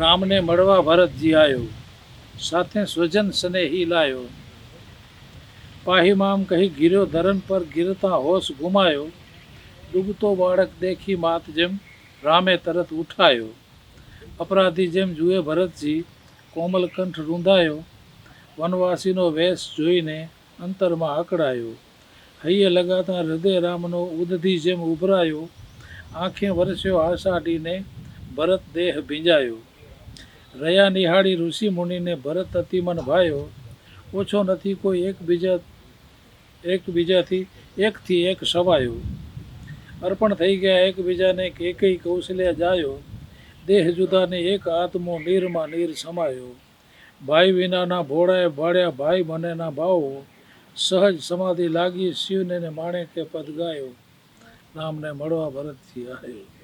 રામને મળવા ભરતજી આવ્યો સાથે સ્વજન સ્નેહી લાયો. પાહીમામ કહી ગીર્યો ધરન પર ગીરતા હોશ ગુમાયો. ડૂબતો બાળક દેખી માત જેમ રામે તરત ઉઠાયો. અપરાધી જેમ જુએ ભરતજી કોમલકંઠ રૂંધાયો. વનવાસીનો વેશ જોઈને અંતરમાં અકળાયો હૈયે લગાતા હૃદય રામનો ઉદધી જેમ ઉભરાયો. આંખે વરસ્યો આશાડીને ભરત દેહ ભીંજાયો. રહ્યા નિહાળી ઋષિ મુનિને ભરત અતિમન ભાયો ઓછો નથી કોઈ એકબીજા, એકબીજાથી એકથી એક સવાયો અર્પણ થઈ ગયા એકબીજાને કેકઈ કૌશલ્ય જાયો. દેહ જુદાને એક આત્મો નીરમાં નીર સમાયો. ભાઈ વિનાના ભોળાએ ભાળ્યા ભાઈ બનેના ભાવો, સહજ સમાધિ લાગી શિવને માણે કે પદ ગાયો રામને મળવા ભરતથી આવ્યો